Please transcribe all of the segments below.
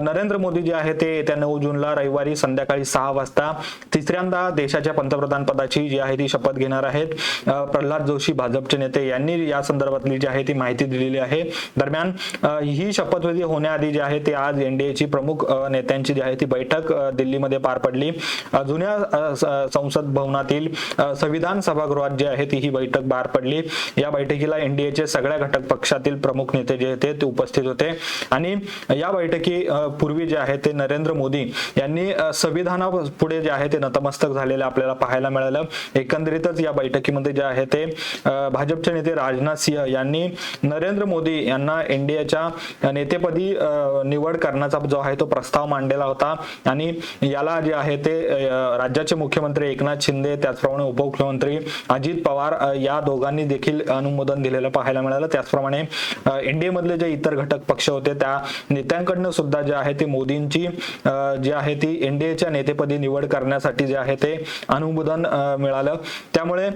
नरेंद्र मोदी जे आहे ते येत्या नऊ जूनला रविवारी संध्याकाळी सहा वाजता तिसऱ्यांदा देशाच्या पंतप्रधान पदाची जी आहे ती शपथ घेणार आहेत. प्रल्हाद जोशी भाजपचे नेते यांनी या संदर्भातली जी आहे ती माहिती दिलेली आहे. दरम्यान ही शपथविधी होण्याआधी जे आहे ते आज एनडीएची प्रमुख नेत्यांची जी आहे ती बैठक दिल्लीमध्ये पार पडली. जुन्या संसद भवनातील संविधान सभागृहात जी आहे ती ही बैठक पार पडली. या बैठकीला एनडीएचे सगळ्या घटक पक्षातील प्रमुख नेते जे होते ते उपस्थित होते. आणि या बैठकी पूर्वी जे आहे ते नरेंद्र मोदी यांनी संविधाना पुढे जे आहे ते नतमस्तक झालेले आपल्याला पाहायला मिळालं. एकंदरीतच या बैठकीमध्ये जे आहे ते भाजपचे नेते राजनाथ सिंह यांनी नरेंद्र मोदी यांना एनडीएच्या नेतेपदी निवड करण्याचा जो आहे तो प्रस्ताव मांडलेला होता. आणि याला जे आहे ते राज्याचे मुख्यमंत्री एकनाथ शिंदे त्याचप्रमाणे उपमुख्यमंत्री अजित पवार या दोघांनी देखील अनुमोदन दिलेलं पाहायला मिळालं. त्याचप्रमाणे एनडीए मधले जे इतर घटक पक्ष होते त्या नेत्यांकडनं सुद्धा जे आहे ते मोदींची जी आहे ती एनडीएच्या नेतेपदी निवड करण्यासाठी जे आहे ते अनुमोदन मिळालं. त्यामुळे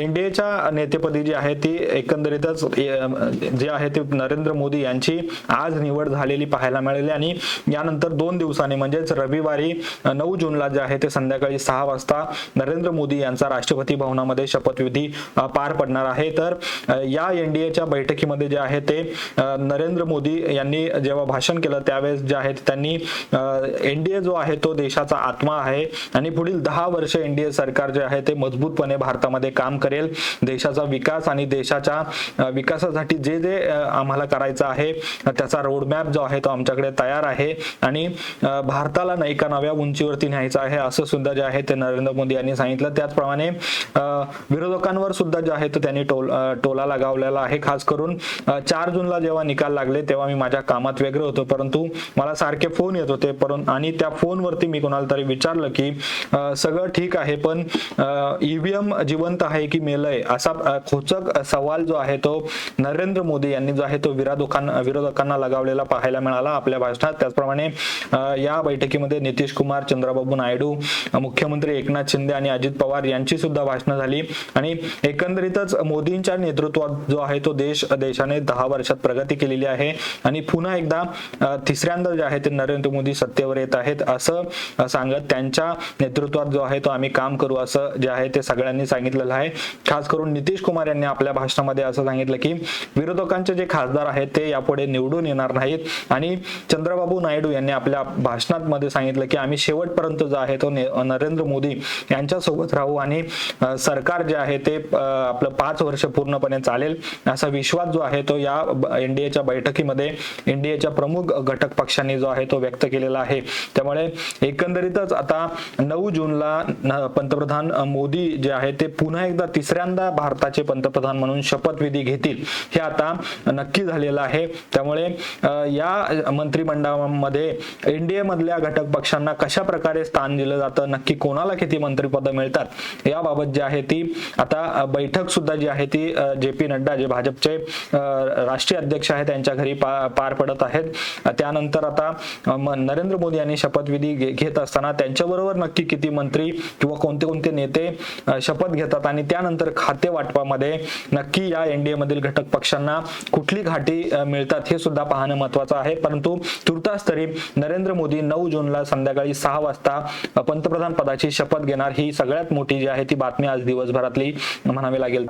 एनडीएच्या नेतेपदी जी आहे ती एकंदरीतच जे आहे ते नरेंद्र मोदी यांची आज निवड झालेली पाहायला मिळाली आणि यानंतर दोन दिवसांनी म्हणजेच रविवारी नऊ जूनला जे आहे ते संध्याकाळी सहा वाजता नरेंद्र मोदी यांचा राष्ट्रपती भवनामध्ये शपथविधी पार पडणार आहे. तर या एनडीएच्या बैठकीमध्ये जे आहे ते नरेंद्र मोदी यांनी जेव्हा भाषण केलं त्यावेळेस जे आहेत त्यांनी एनडीए जो आहे तो देशाचा आत्मा आहे. आणि पुढील दहा वर्ष एनडीए सरकार जे आहे ते मजबूतपणे भारतामध्ये काम करेल. देशाचा विकास आणि देशाच्या विकासासाठी जे जे आम्हाला करायचं आहे त्याचा रोडमॅप जो आहे तो आमच्याकडे तयार आहे. आणि भारताला नाही एका नव्या उंचीवरती न्यायचं आहे असं सुद्धा जे आहे ते नरेंद्र मोदी यांनी सांगितलं. त्याचप्रमाणे विरोधकांवर सुद्धा जे आहे तो त्यांनी टोल टोला लगावलेला आहे. खास करून चार जूनला जेव्हा निकाल लागले तेव्हा मी माझ्या कामात वेगळं होतो. परंतु मला सारखे फोन येत होते परंतु आणि त्या फोनवरती मी कोणाला तरी विचारलं की सगळं ठीक आहे पण ईव्हीएम जिवंत आहे की मेलय? असा खोचक सवाल जो आहे तो नरेंद्र मोदी यांनी जो आहे तो विरोधकांना विरोधकांना लगावलेला पाहायला मिळाला आपल्या भाषणात. त्याचप्रमाणे या बैठकीमध्ये नितीश कुमार चंद्रबाबू नायडू मुख्यमंत्री एकनाथ शिंदे आणि अजित पवार यांची सुद्धा भाषणं झाली. आणि एकंदरीतच मोदींच्या नेतृत्वात जो आहे तो देश देशाने दहा वर्षात प्रगती केलेली आहे. आणि पुन्हा एकदा तिसऱ्यांदा जे आहे ते नरेंद्र मोदी सत्तेवर येत आहेत असं सांगत त्यांच्या नेतृत्वात जो आहे तो आम्ही काम करू असं जे आहे ते सगळ्यांनी सांगितलेलं आहे. खास करून नितीश कुमार यांनी आपल्या भाषणामध्ये असं सांगितलं की विरोधकांचे जे खासदार आहेत ते यापुढे निवडून येणार नाहीत आणि चंद्रबाबू नायडू यांनी आपल्या भाषणात मध्ये सांगितलं की आम्ही शेवटपर्यंत जो आहे तो नरेंद्र मोदी यांच्या सोबत राहू आणि सरकार जे आहे ते आपलं पाच वर्ष पूर्णपणे चालेल असा विश्वास जो आहे तो या एनडीएच्या बैठकीमध्ये एनडीएच्या प्रमुख घटक पक्षांनी जो आहे तो व्यक्त केलेला आहे. त्यामुळे एकंदरीतच आता नऊ जूनला पंतप्रधान मोदी जे आहे ते पुन्हा एकदा तिसऱ्यांदा भारताचे पंतप्रधान म्हणून शपथविधी घेतील हे आता नक्की झालेलं आहे. त्यामुळे या मंत्रिमंडळामध्ये एनडीए मधल्या घटक पक्षांना कशा प्रकारे स्थान दिलं जातं नक्की कोणाला किती मंत्रिपद मिळतात याबाबत जी आहे ती आता बैठक सुद्धा जी आहे ती जे पी नड्डा जे भाजपचे राष्ट्रीय अध्यक्ष आहेत त्यांच्या घरी पार पडत आहेत. त्या त्यानंतर आता नरेंद्र मोदी यांनी शपथविधी घेत असताना त्यांच्याबरोबर नक्की किती मंत्री किंवा कोणते कोणते नेते शपथ घेतात आणि त्यानंतर खाते वाटपामध्ये नक्की या एनडीए मधील घटक पक्षांना कुठली घाटी मिळतात हे सुद्धा पाहणं महत्वाचं आहे. परंतु तुर्तास तरी नरेंद्र मोदी नऊ जूनला संध्याकाळी सहा वाजता पंतप्रधान पदाची शपथ घेणार ही सगळ्यात मोठी जी आहे ती बातमी आज दिवसभरातली म्हणावी लागेल.